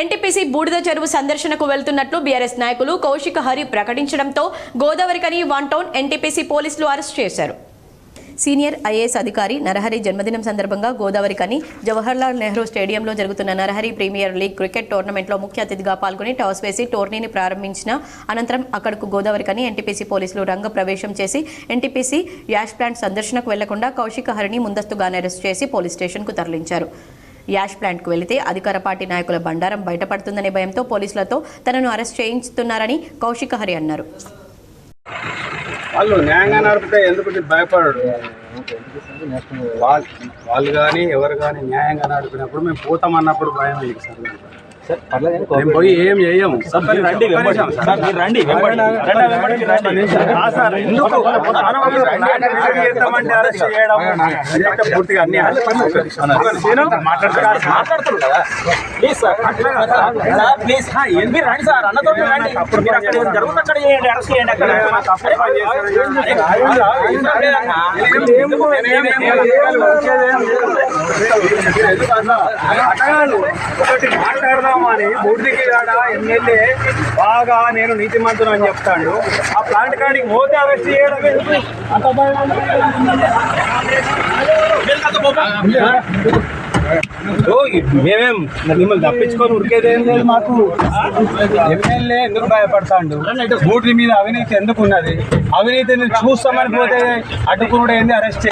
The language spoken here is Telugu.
ఎన్టీపీసీ బూడిద చెరువు సందర్శనకు వెళ్తున్నట్లు బీఆర్ఎస్ నాయకులు కౌశిక హరి ప్రకటించడంతో గోదావరికని వన్ టౌన్ ఎన్టీపీసీ పోలీసులు అరెస్ట్ చేశారు. సీనియర్ ఐఏఎస్ అధికారి నరహరి జన్మదినం సందర్భంగా గోదావరి కని జవహర్లాల్ నెహ్రూ స్టేడియంలో జరుగుతున్న నరహరి ప్రీమియర్ లీగ్ క్రికెట్ టోర్నమెంట్లో ముఖ్య అతిథిగా పాల్గొని టాస్ వేసి టోర్నీని ప్రారంభించిన అనంతరం అక్కడకు గోదావరి కని ఎన్టీపీసీ పోలీసులు రంగ ప్రవేశం చేసి ఎన్టీపీసీ యాష్ ప్లాంట్ సందర్శనకు వెళ్ళకుండా కౌశిక హరిని ముందస్తుగానే అరెస్ట్ చేసి పోలీస్ స్టేషన్కు తరలించారు. యాష్ ప్లాంట్కు వెళితే అధికార పార్టీ నాయకుల బండారం బయటపడుతుందనే భయంతో పోలీసులతో తనను అరెస్ట్ చేయించుతున్నారని కౌశిక హరి అన్నారు. వాళ్ళు న్యాయంగా నడిపితే ఎందుకు భయపడడు? వాళ్ళు వాళ్ళు కానీ ఎవరు కానీ న్యాయంగా నడిపినప్పుడు మేము పోతామన్నప్పుడు భయం లేదు సార్. మేము పోయి ఏం చేయము రండి రండి పూర్తిగా అన్ని. మాట్లాడుతున్నారు కదా ప్లీజ్ సార్ సార్, ప్లీజ్ హా, ఏం మీరు రండి సార్ అన్నతో రండి మీరు అక్కడ ఏం జరుగుతుంది అక్కడ చేయండి అరెస్ట్ చేయండి అక్కడ తప్పుడు పని చేశారు. అటగాళ్ళు. ఒకటి మాట్లాడదామని బూడిదికి కాడ ఎమ్మెల్యే బాగా నేను నీతిమంతులు అని చెప్తాడు. ఆ ప్లాంట్ కాడికి పోతే అరెస్ట్ చేయడం మేమేం మిమ్మల్ని తప్పించుకొని ఉరికేదేం లేదు మాకు. ఎమ్మెల్యే ఎందుకు భయపడతాడు? బూట్ల మీద అవినీతి ఎందుకు ఉన్నది? అవినీతిని చూస్తామని పోతే అడ్డుకున్నాడు ఏంది? అరెస్ట్